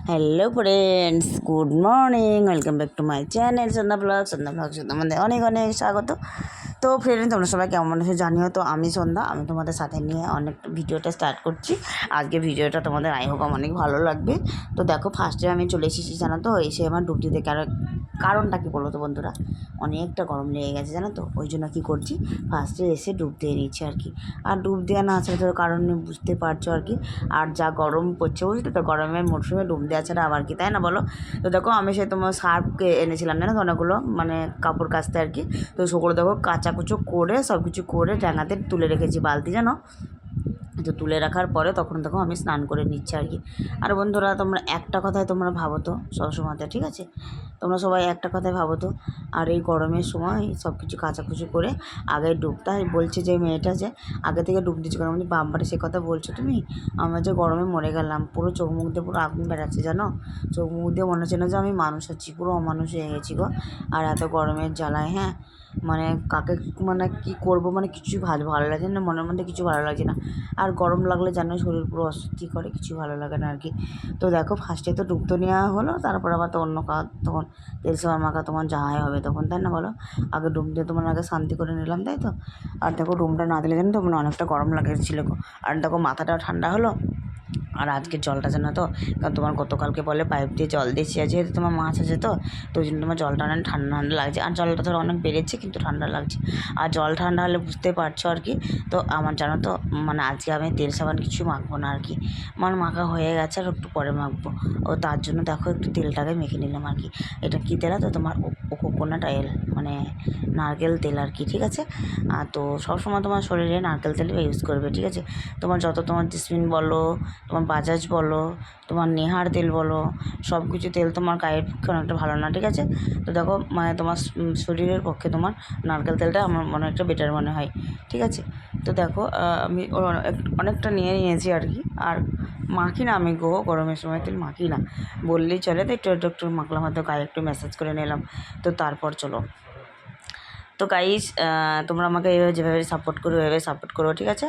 Hello friends good morning welcome back to my channel Sandhya vlog Sandhya vlog তোমাদের অনেক অনেক স্বাগত তো ফ্রেন্ড তোমরা সবাই কেমন আছো জানিও? তো আমি সন্ধ্যা, আমি তোমাদের সাথে নিয়ে অনেক ভিডিওটা স্টার্ট করছি। আজকে ভিডিওটা তোমাদের আই হোক অনেক ভালো লাগবে। তো দেখো ফার্স্টে আমি চলে এসেছি, জানো তো? এসে আমার ডুব দিতে আর কারণটা কী বলো তো বন্ধুরা? অনেকটা গরম লেগে গেছে, জানো তো? ওই জন্য কী করছি? ফার্স্টে এসে ডুব দিয়ে নিচ্ছি আর কি। আর ডুব দেওয়া না আছে তো কারণ বুঝতে পারছ আর কি? আর যা গরম পড়ছে বুঝতে তো? গরমের মরশুমে ডুব দেওয়া ছাড়া আবার কি, তাই না বলো? তো দেখো, আমি সে তোমার সার্ফকে এনেছিলাম, জানো তো? অনেকগুলো মানে কাপড় কাচতে আর কি। তো সেগুলো দেখো কাচাকুচো করে সব কিছু করে ডাঙাতে তুলে রেখেছি বালতি যেন তো তুলে রাখার পরে তখন দেখো আমি স্নান করে নিচ্ছি আর কি। আর বন্ধুরা, তোমরা একটা কথায় তোমরা ভাবো তো সবসময়তে ঠিক আছে? তোমরা সবাই একটা কথাই ভাবো তো। আর এই গরমের সময় সব কিছু কাচাকুচি করে আগে ডুবতে হয়, বলছে যে মেয়েটা যে আগে থেকে ডুব দিচ্ছি কারণ বাম্পারে সে কথা বলছো তুমি? আমরা যে গরমে মরে গেলাম, পুরো চোখ মুখ দিয়ে পুরো আগুন বেড়াচ্ছে, জানো? চোখ মুখ দিয়ে মনে হচ্ছে না যে আমি মানুষ আছি, পুরো অমানুষ হয়ে গেছি গো। আর এত গরমের জ্বালায় হ্যাঁ? মানে কাকে মানে কি করব? মানে কিছু ভালো ভালো লাগে না, মনের মধ্যে কিছু ভালো লাগে না। আর গরম লাগলে জানো শরীর পুরো অস্বস্তি করে, কিছু ভালো লাগে না আর কি। তো দেখো ফার্স্টে তো ডুব তো নেওয়া হলো, তারপর আবার তো অন্য কাজ, তখন তেল সাবান মাখা তোমার যাহাই হবে তখন, তাই না বলো? আগে ডুম দিয়ে তোমার আগে শান্তি করে নিলাম, তাই তো? আর দেখো ডুমটা না দিলে জানো তো মানে অনেকটা গরম লাগেছিল আর দেখো মাথাটাও ঠান্ডা হলো। আর আজকে জলটা জানো তো, কারণ তোমার গতকালকে বলে পাইপ দিয়ে জল দিয়েছি, আর যেহেতু তোমার মাছ আছে তো তো ওই জন্য তোমার জলটা অনেক ঠান্ডা ঠান্ডা লাগছে। আর জলটা ধরো অনেক বেড়েছে, কিন্তু ঠান্ডা লাগছে। আর জল ঠান্ডা হলে বুঝতে পারছ আর কি, তো আমার জানো তো মানে আজকে আমি তেল সাবান কিছু মাখবো না আর কি। আমার মাখা হয়ে গেছে আর একটু পরে মাখবো। ও তার জন্য দেখো একটু তেলটাকে মেখে নিলাম আর কি। এটা কী তেলা? তো তোমার কোকোনাট অয়েল মানে নারকেল তেল আর কি, ঠিক আছে? তো সবসময় তোমার শরীরে নারকেল তেল ইউজ করবে, ঠিক আছে? তোমার যত তোমার জেসমিন বলো, তোমার বাজাজ বলো, তোমার নেহার তেল বলো সব কিছু তেল তোমার গায়ের পক্ষে অনেকটা ভালো না, ঠিক আছে? তো দেখো মানে তোমার শরীরের পক্ষে তোমার নারকেল তেলটা আমার মনে একটা বেটার মনে হয়, ঠিক আছে? তো দেখো আমি অনেকটা নিয়ে নিয়েছি আর কি, আর মাখি না আমি গো, গরমের সময় তেল মাখি না। বললেই চলে তো একটু একটু মাখলাম, হয়তো গায়ে একটু ম্যাসাজ করে নিলাম। তো তারপর চলো। তো গাইজ তোমরা আমাকে এইভাবে যেভাবে সাপোর্ট করো ওইভাবে সাপোর্ট করো, ঠিক আছে?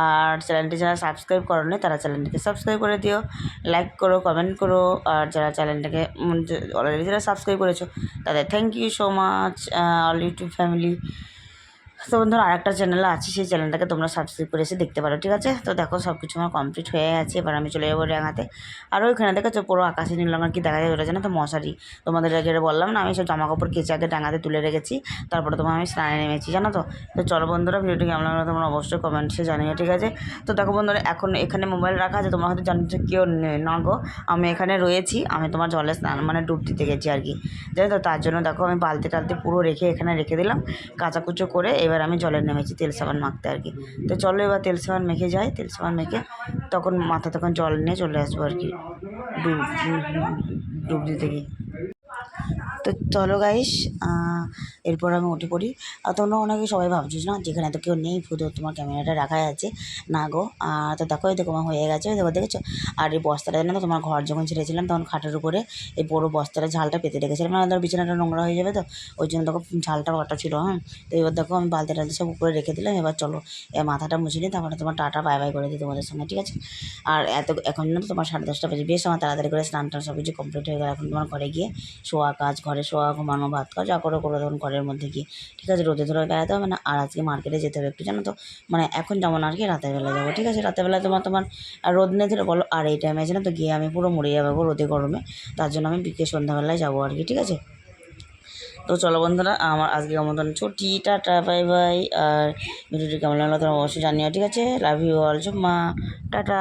আর চ্যানেলটি যারা সাবস্ক্রাইব করো নি তারা চ্যানেলটিকে সাবস্ক্রাইব করে দিও। লাইক করো কমেন্ট করো, আর যারা চ্যানেলটাকে অলরেডি যারা সাবস্ক্রাইব করেছ, তাদের thank you so much all YouTube family তো বন্ধুরা, আরেকটা চ্যানেল আছে, সেই চ্যানেলটাকে তোমরা সাবস্ক্রাইব করে এসে দেখতে পারো, ঠিক আছে? তো দেখো সব কিছু আমার কমপ্লিট হয়ে গেছে, এবার আমি চলে যাব ডাঙাতে আর ওইখানে দেখেছ পুরো আকাশে নীল রঙের কি দেখা যায় ওটা জানো তো, মশারি। তোমাদের আগে বললাম না, আমি সব জামা কাপড় কেচে আগে ডাঙাতে তুলে রেখেছি, তারপরে তোমার আমি স্নানে নেমেছি, জানো তো? তো চলো বন্ধুরা, ভিডিওটি কেমন লাগল তোমরা অবশ্যই কমেন্টসে জানিও, ঠিক আছে? তো দেখো বন্ধুরা, এখন এখানে মোবাইল রাখা আছে, তোমরা হয়তো জানো যে কেউ না গো, আমি এখানে রয়েছি, আমি তোমার জলে স্নান মানে ডুব দিতে গেছি আর কি। জানো তো, তার জন্য দেখো আমি বালতি টালতি পুরো রেখে এখানে রেখে দিলাম, কাচাকুচো করে এবার এবার আমি জলে নেমেছি, তেল সাবান মাখতে আর কি। তো চলো এবার তেল সাবান মেখে যাই, তেল সাবান মেখে তখন মাথা তখন জল নিয়ে চলে আসব আর কি। ডুব ডুব দিতে গিয়ে। তো চলো গাইস এরপর আমি উঠে পড়ি। আর তোমরা অনেকে সবাই ভাবছিস না, যেখানে তো কেউ নেই ফুটো তোমার ক্যামেরাটা রাখা আছে। না গো আর তো দেখো, এই আমার হয়ে গেছে দেখো, দেখেছ? আর এই বস্তাটা, জানো তোমার ঘর যখন ছেড়েছিলাম, তখন খাটের উপরে এই বড়ো বস্তাটা ঝালটা পেতে রেখেছিলাম মানে ধর, বিছানাটা নোংরা হয়ে যাবে তো, ওই জন্য দেখো, ঝালটা কাটা ছিল হ্যাঁ? তো এবার দেখো, আমি বালতি টালতি সব উপরে রেখে দিলাম, এবার চলো এবার মাথাটা মুছে নিই তারপরে তোমার টাটা বাই বাই করে দিই তোমাদের সঙ্গে ঠিক আছে? আর এত, এখন না তোমার সাড়ে দশটা বাজে, বেশ আমার তাড়াতাড়ি করে স্নান টান সব কিছু কমপ্লিট হয়ে গেল, এখন তোমার ঘরে গিয়ে শোয়া, কাজ, ঘরে শোয়া, ঘুমানো, ভাত খাওয়া, যা করে করে তখন ঘরের মধ্যে গিয়ে। ঠিক আছে, রোদে ধরে বেড়াতে হবে না, আর আজকে মার্কেটে যেতে হবে একটু, জানো তো? মানে এখন যেমন আর কি রাতের বেলা যাব। ঠিক আছে, রাতের বেলা তোমার তোমার রোদ নেই ধরে বলো, আর এই টাইমে আছে না তো গিয়ে আমি পুরো মরে যাব রোদে, গরমে। তার জন্য আমি বিকেল সন্ধ্যাবেলায় যাব আর কি, ঠিক আছে? তো চলো বন্ধুরা, আমার আজকে মতন ছুটি, টাটা, বাই বাই। আর ভিডিওটি কেমন লাগল তোমরা অবশ্যই জানিও, ঠিক আছে? লাভ ইউ অল মা টাটা।